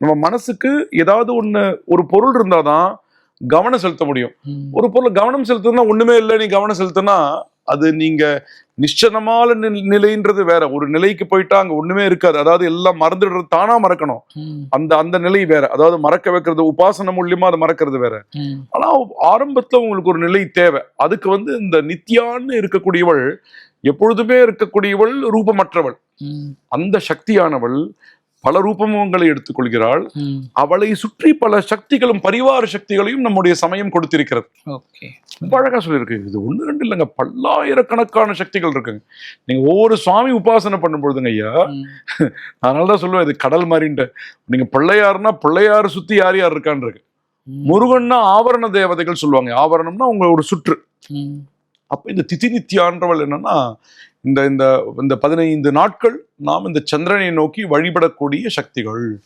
நம்ம மனசுக்கு ஏதாவது ஒண்ணு ஒரு பொருள் இருந்தாதான் கவனம் செலுத்த முடியும். ஒரு பொருள் கவனம் செலுத்துனா ஒண்ணுமே இல்லை நீ கவனம் செலுத்தினா அது நீங்க நிச்சயமான நில்- நிலைன்றது வேற ஒரு நிலைக்கு போயிட்டா அங்க ஒண்ணுமே இருக்காது அதாவது எல்லாம் மறந்துடுறது தானா மறக்கணும். அந்த அந்த நிலை வேற அதாவது மறக்க வைக்கிறது உபாசனை மூலியமா அதை மறக்கிறது வேற. ஆனா ஆரம்பத்துல உங்களுக்கு ஒரு நிலை தேவை அதுக்கு வந்து இந்த நித்யான்னு இருக்கக்கூடியவள் எப்பொழுதுமே இருக்கக்கூடியவள் ரூபமற்றவள். அந்த சக்தியானவள் பல ரூபங்களை எடுத்துக்கொள்கிறாள். அவளை சுற்றி பல சக்திகளும் பரிவார சக்திகளையும் நம்முடைய சமயம் கொடுத்திருக்கிறது. அழகா சொல்லியிருக்கு. இது ஒண்ணு ரெண்டு இல்லைங்க. பல்லாயிரக்கணக்கான சக்திகள் இருக்குங்க. நீங்க ஒவ்வொரு சுவாமி உபாசனை பண்ணும் பொழுதுங்க ஐயா. அதனாலதான் சொல்லுவேன் இது கடல் மாதிரின்ட்டு. நீங்க பிள்ளையாருன்னா பிள்ளையார் சுத்தி யார் யார் இருக்கான்னு இருக்கு. முருகன்னா ஆவரண தேவதைகள் சொல்லுவாங்க. ஆவரணம்னா உங்க ஒரு சுற்று. அப்போ இந்த திதி நித்யான்றவள் என்னன்னா இந்த இந்த இந்த பதினைந்து நாட்கள் நாம் இந்த சந்திரனை நோக்கி வழிபடக்கூடிய சக்திகள்.